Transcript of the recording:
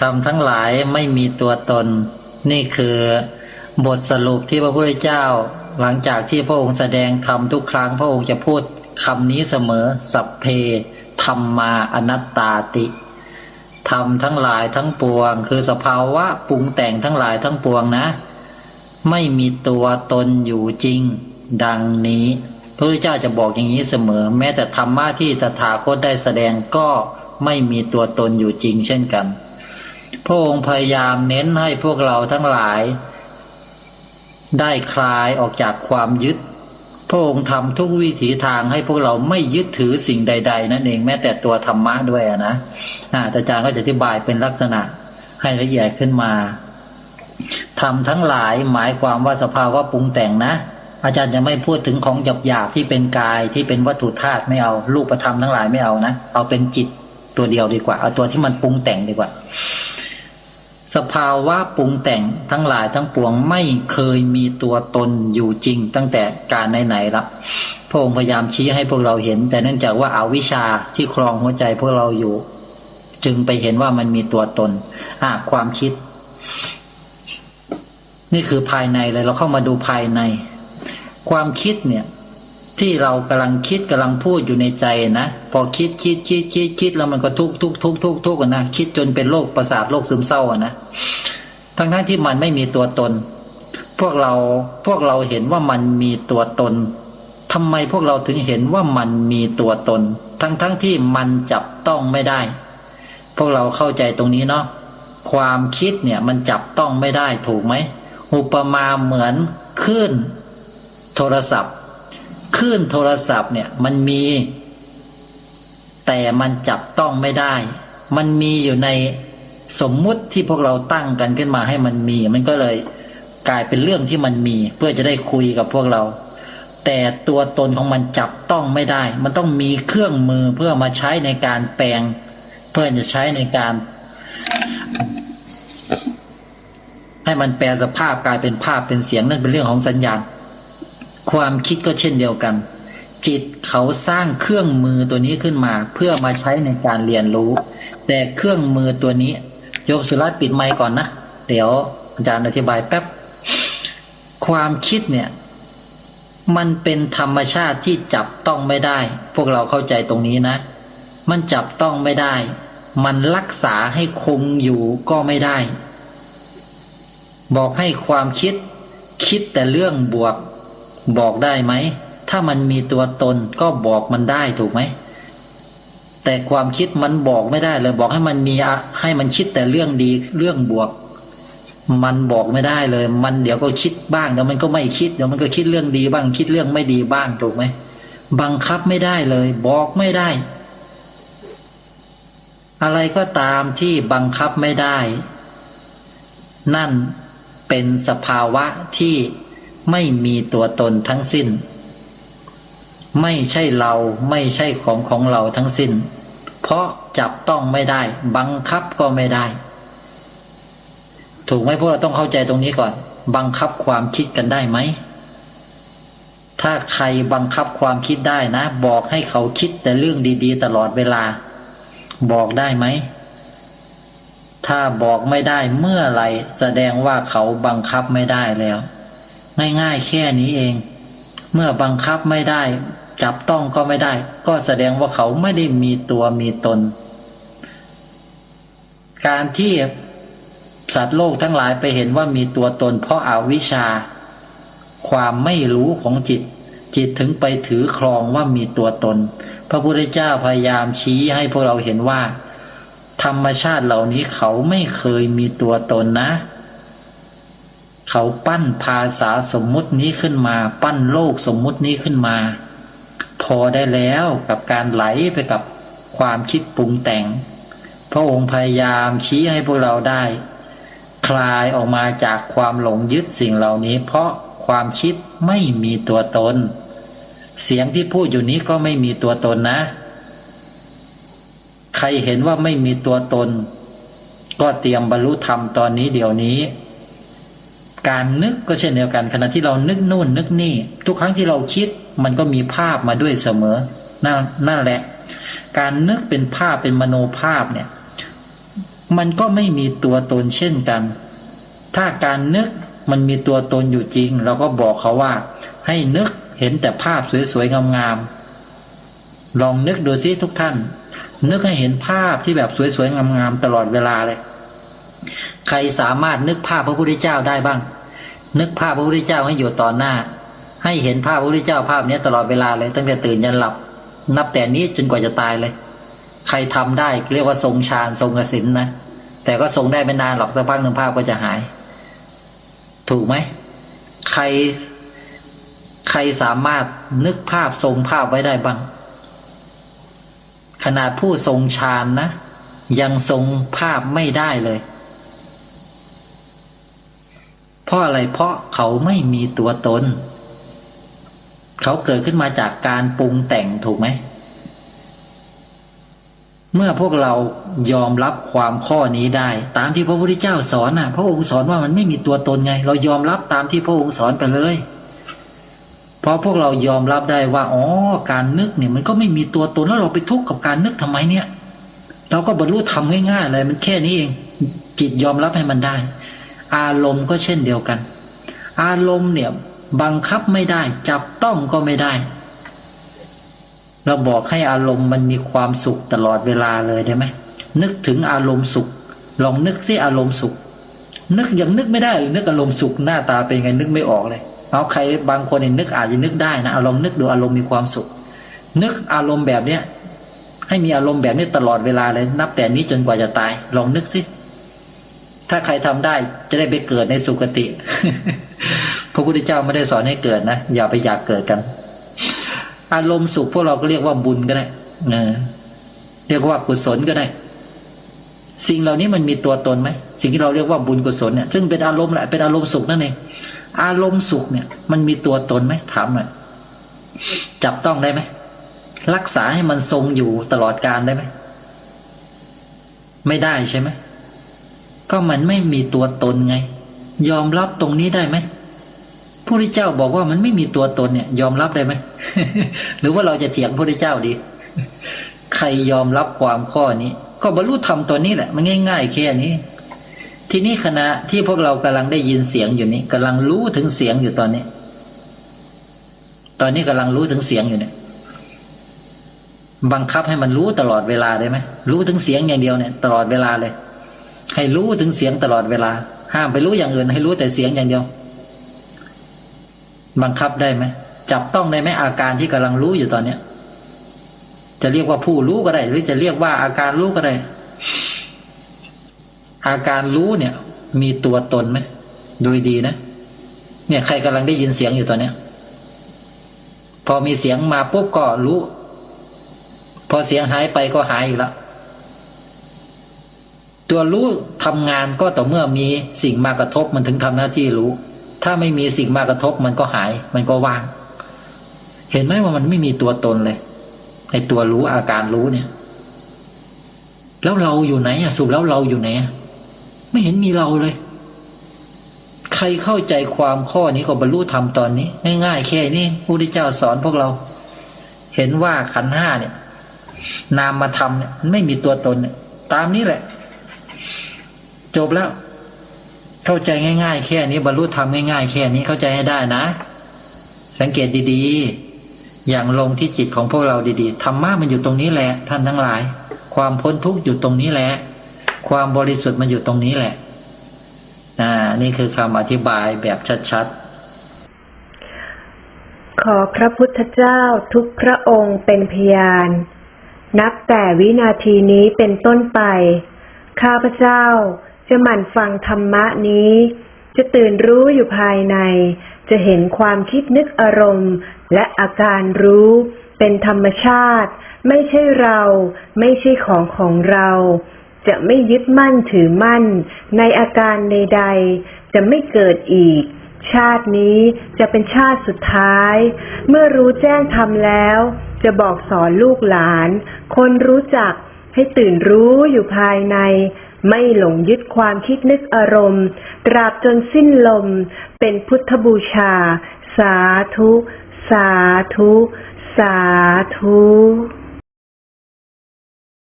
ทำทั้งหลายไม่มีตัวตน นี่คือบทสรุปที่พระพุทธเจ้า หลังจากที่พระองค์แสดงธรรมทุกครั้งพระองค์จะพูดคำนี้เสมอ สัพเพธรรมมาอนัตตาติธรรมทั้งหลายทั้งปวง คือสภาวะปรุงแต่งทั้งหลายทั้งปวงนะ ไม่มีตัวตนอยู่จริง ดังนี้พระพุทธเจ้าจะบอกอย่างนี้เสมอ แม้แต่ธรรมะที่ตถาคตได้แสดงก็ ไม่มีตัวตนอยู่จริงเช่นกัน พระองค์พยายามเน้นให้พวกเราทั้งหลาย ได้คลายออกจากความยึด พระองค์ทำทุกวิถีทางให้พวกเราไม่ยึดถือสิ่งใด ๆ นั่นเองแม้แต่ตัวธรรมะด้วยนะอาจารย์ก็จะอธิบายเป็นลักษณะให้ละเอียดขึ้นมาทำทั้งหลายหมายความว่าสภาวะปรุงแต่งนะ อาจารย์จะไม่พูดถึงของหยาบหยาบที่เป็นกายที่เป็นวัตถุธาตุไม่เอารูปธรรมทั้งหลายไม่เอานะ เอาเป็นจิต ตัวเดียวดีกว่า เอาตัวที่มันปรุงแต่งดีกว่า สภาวะปรุงแต่งทั้งหลายทั้งปวงไม่เคยมีตัวตนอยู่จริง ตั้งแต่การไหนๆละพระองค์พยายามชี้ให้พวกเราเห็น แต่เนื่องจากว่าอาวิชาที่ครองหัวใจพวกเราอยู่ จึงไปเห็นว่ามันมีตัวตนอ่าความคิด นี่คือภายในเลยเราเข้ามาดูภายใน ความคิดเนี่ย ที่เรากำลังคิดกำลังพูดอยู่ในใจนะพอคิดคิดคิดคิดคิดแล้วมันก็ทุกทุกทุกทุกทุกนะคิดจนเป็นโรคประสาทโรคซึมเศร้าอะนะทั้งทั้งที่มันไม่มีตัวตน พวกเราพวกเราเห็นว่ามันมีตัวตนทำไมพวกเราถึงเห็นว่ามันมีตัวตน ทั้งทั้งที่มันจับต้องไม่ได้ พวกเราเข้าใจตรงนี้เนาะความคิดเนี่ยมันจับต้องไม่ได้ถูกไหมอุปมาเหมือนคลื่นโทรศัพท์ คลื่นโทรศัพท์เนี่ยมันมี แต่มันจับต้องไม่ได้ มันมีอยู่ในสมมุติที่พวกเราตั้งกันขึ้นมาให้มันมี มันก็เลยกลายเป็นเรื่องที่มันมี เพื่อจะได้คุยกับพวกเรา แต่ตัวตนของมันจับต้องไม่ได้ มันต้องมีเครื่องมือเพื่อมาใช้ในการแปลง เพื่อจะใช้ในการ ให้มันแปลสภาพกลายเป็นภาพเป็นเสียงนั่นเป็นเรื่องของสัญญาณ ความคิดก็เช่นเดียวกัน จิตเขาสร้างเครื่องมือตัวนี้ขึ้นมา เพื่อมาใช้ในการเรียนรู้ แต่เครื่องมือตัวนี้โยมสุรัตปิดไมค์ก่อนนะ เดี๋ยวอาจารย์อธิบายแป๊บ ความคิดเนี่ย มันเป็นธรรมชาติที่จับต้องไม่ได้ พวกเราเข้าใจตรงนี้นะ มันจับต้องไม่ได้ มันรักษาให้คงอยู่ก็ไม่ได้ บอกให้ความคิดคิดแต่เรื่องบวก บอกได้ไหม ถ้ามันมีตัวตนก็บอกมันได้ถูกไหม แต่ความคิดมันบอกไม่ได้เลยบอกให้มันมีให้มันคิดแต่เรื่องดีเรื่องบวก มันบอกไม่ได้เลย มันเดี๋ยวก็คิดบ้างเดี๋ยวมันก็ไม่คิดเดี๋ยวมันก็คิดเรื่องดีบ้างคิดเรื่องไม่ดีบ้างถูกไหมบังคับไม่ได้เลย บอกไม่ได้ อะไรก็ตามที่บังคับไม่ได้ นั่นเป็นสภาวะที่ ไม่มีตัวตนทั้งสิ้น ไม่ใช่เราไม่ใช่ของของเราทั้งสิ้น เพราะจับต้องไม่ได้ บังคับก็ไม่ได้ ถูกไหมพวกเราต้องเข้าใจตรงนี้ก่อน บังคับความคิดกันได้ไหมถ้าใครบังคับความคิดได้นะ บอกให้เขาคิดแต่เรื่องดีๆ ตลอดเวลา บอกได้ไหม ถ้าบอกไม่ได้เมื่อไรแสดงว่าเขาบังคับไม่ได้แล้ว ง่ายๆแค่นี้เอง เมื่อบังคับไม่ได้ จับต้องก็ไม่ได้ ก็แสดงว่าเขาไม่ได้มีตัวมีตน การที่สัตว์โลกทั้งหลายไปเห็นว่ามีตัวตน เพราะอาวิชชา ความไม่รู้ของจิต จิตถึงไปถือครองว่ามีตัวตน พระพุทธเจ้าพยายามชี้ให้พวกเราเห็นว่า ธรรมชาติเหล่านี้เขาไม่เคยมีตัวตนนะ เขาปั้นภาษาสมมุตินี้ขึ้นมา ปั้นโลกสมมุตินี้ขึ้นมา พอได้แล้วกับการไหลไปกับความคิดปรุงแต่ง พระองค์พยายามชี้ให้พวกเราได้ คลายออกมาจากความหลงยึดสิ่งเหล่านี้ เพราะความคิดไม่มีตัวตน เสียงที่พูดอยู่นี้ก็ไม่มีตัวตนนะ ใครเห็นว่าไม่มีตัวตน ก็เตรียมบรรลุธรรมตอนนี้เดี๋ยวนี้ การนึกก็เช่นเดียวกัน ขณะที่เรานึกนู่นนึกนี่ ทุกครั้งที่เราคิดมันก็มีภาพมาด้วยเสมอนั่นนั่นแหละ การนึกเป็นภาพเป็นมโนภาพเนี่ย มันก็ไม่มีตัวตนเช่นกัน ถ้าการนึกมันมีตัวตนอยู่จริง เราก็บอกเขาว่า ให้นึกเห็นแต่ภาพสวยๆงามๆลองนึกดูซิทุกท่าน นึกให้เห็นภาพที่แบบสวยๆงามๆตลอดเวลาเลย ใครสามารถนึกภาพพระพุทธเจ้าได้บ้าง นึกภาพพระพุทธเจ้าให้อยู่ต่อหน้า ให้เห็นภาพพระพุทธเจ้าภาพนี้ตลอดเวลาเลย ตั้งแต่ตื่นยันหลับ นับแต่นี้จนกว่าจะตายเลย ใครทำได้เรียกว่าทรงฌานทรงกสินนะแต่ก็ทรงได้ไม่นานหรอกสักพักหนึ่งภาพก็จะหาย ถูกไหมใครใครสามารถนึกภาพทรงภาพไว้ได้บ้าง ขนาดผู้ทรงฌานนะ ยังทรงภาพไม่ได้เลย เพราะอะไรเพราะเขาไม่มีตัวตน เขาเกิดขึ้นมาจากการปรุงแต่งถูกไหม เมื่อพวกเรายอมรับความข้อนี้ได้ ตามที่พระพุทธเจ้าสอนน่ะ พระองค์สอนว่ามันไม่มีตัวตนไง เรายอมรับตามที่พระองค์สอนไปเลยเพราะพวกเรายอมรับได้ว่าอ๋อการนึกเนี่ยมันก็ไม่มีตัวตนแล้วเราไปทุกข์กับการนึกทำไมเนี่ย เราก็บรรลุทำง่ายๆเลยมันแค่นี้เองจิตยอมรับให้มันได้ อารมณ์ก็เช่นเดียวกัน อารมณ์เนี่ยบังคับไม่ได้ จับต้องก็ไม่ได้ เราบอกให้อารมณ์มันมีความสุขตลอดเวลาเลยได้ไหมนึกถึงอารมณ์สุข ลองนึกซิอารมณ์สุข นึกยังนึกไม่ได้เลยนึกอารมณ์สุขหน้าตาเป็นไงนึกไม่ออกเลยเอาใครบางคนเนี่ยนึกอาจจะนึกได้นะเอาลองนึกดูอารมณ์มีความสุข นึกอารมณ์แบบเนี้ยให้มีอารมณ์แบบนี้ตลอดเวลาเลย นับแต่นี้จนกว่าจะตาย ลองนึกสิ ถ้าใครทำได้จะได้ไปเกิดในสุคติ พระพุทธเจ้าไม่ได้สอนให้เกิดนะอย่าไปอยากเกิดกัน อารมณ์สุขพวกเราก็เรียกว่าบุญก็ได้เออเรียกว่ากุศลก็ได้ สิ่งเหล่านี้มันมีตัวตนไหมสิ่งที่เราเรียกว่าบุญกุศลเนี่ยซึ่งเป็นอารมณ์แหละเป็นอารมณ์สุขนั่นเองอารมณ์สุขเนี่ย มันมีตัวตนไหมถามหน่อยจับต้องได้ไหมรักษาให้มันทรงอยู่ตลอดการได้ไหมไม่ได้ใช่ไหม ก็มันไม่มีตัวตนไง ยอมรับตรงนี้ได้ไหมพระพุทธเจ้าบอกว่ามันไม่มีตัวตนเนี่ย ยอมรับได้ไหมหรือว่าเราจะเถียงพระพุทธเจ้าดี ใครยอมรับความข้อนี้ ก็บรรลุธรรมตัวนี้แหละ มันง่าย ๆ แค่นี้ ทีนี้ขณะที่พวกเรากำลังได้ยินเสียงอยู่นี้กำลังรู้ถึงเสียงอยู่ตอนนี้ ตอนนี้กำลังรู้ถึงเสียงอยู่เนี่ย บังคับให้มันรู้ตลอดเวลาได้ไหมรู้ถึงเสียงอย่างเดียวเนี่ย ตลอดเวลาเลย ให้รู้ถึงเสียงตลอดเวลา ห้ามไปรู้อย่างอื่น ให้รู้แต่เสียงอย่างเดียว บังคับได้ไหมจับต้องได้ไหมอาการที่กำลังรู้อยู่ตอนเนี้ย จะเรียกว่าผู้รู้ก็ได้ หรือจะเรียกว่าอาการรู้ก็ได้ อาการรู้เนี่ย มีตัวตนไหมดูดีนะเนี่ยใครกำลังได้ยินเสียงอยู่ตอนเนี้ย พอมีเสียงมาปุ๊บก็รู้ พอเสียงหายไปก็หายอีกแล้ว ตัวรู้ทำงานก็ต่อเมื่อมีสิ่งมากระทบมันถึงทำหน้าที่รู้ ถ้าไม่มีสิ่งมากระทบมันก็หาย มันก็ว่าง เห็นไหมว่ามันไม่มีตัวตนเลยไอตัวรู้อาการรู้เนี่ย แล้วเราอยู่ไหนอะสุแล้วเราอยู่ไหนไม่เห็นมีเราเลย ใครเข้าใจความข้อนี้ก็บรรลุธรรมตอนนี้ ง่ายๆแค่นี้พระพุทธเจ้าสอนพวกเรา เห็นว่าขันห้าเนี่ย นามมาทำเนี่ยมันไม่มีตัวตนเนี่ยตามนี้แหละ จบแล้ว เข้าใจง่าย ๆ แค่นี้บรรลุธรรมง่าย ๆ แค่นี้เข้าใจให้ได้นะ สังเกตดีๆ อย่างลงที่จิตของพวกเราดีๆธรรมะมันอยู่ตรงนี้แหละ ท่านทั้งหลาย ความพ้นทุกข์อยู่ตรงนี้แหละ ความบริสุทธิ์มันอยู่ตรงนี้แหละอ่านี่คือคำอธิบายแบบชัดๆขอพระพุทธเจ้าทุกพระองค์เป็นพยาน นับแต่วินาทีนี้เป็นต้นไป ข้าพเจ้า จะหมั่นฟังธรรมะนี้ จะตื่นรู้อยู่ภายใน จะเห็นความคิดนึกอารมณ์ และอาการรู้ เป็นธรรมชาติ ไม่ใช่เรา ไม่ใช่ของของเรา จะไม่ยึดมั่นถือมั่น ในอาการใดๆจะไม่เกิดอีก ชาตินี้จะเป็นชาติสุดท้าย เมื่อรู้แจ้งทำแล้ว จะบอกสอนลูกหลาน คนรู้จักให้ตื่นรู้อยู่ภายใน ไม่หลงยึดความคิดนึกอารมณ์ ตราบจนสิ้นลม เป็นพุทธบูชา สาธุ สาธุ สาธุ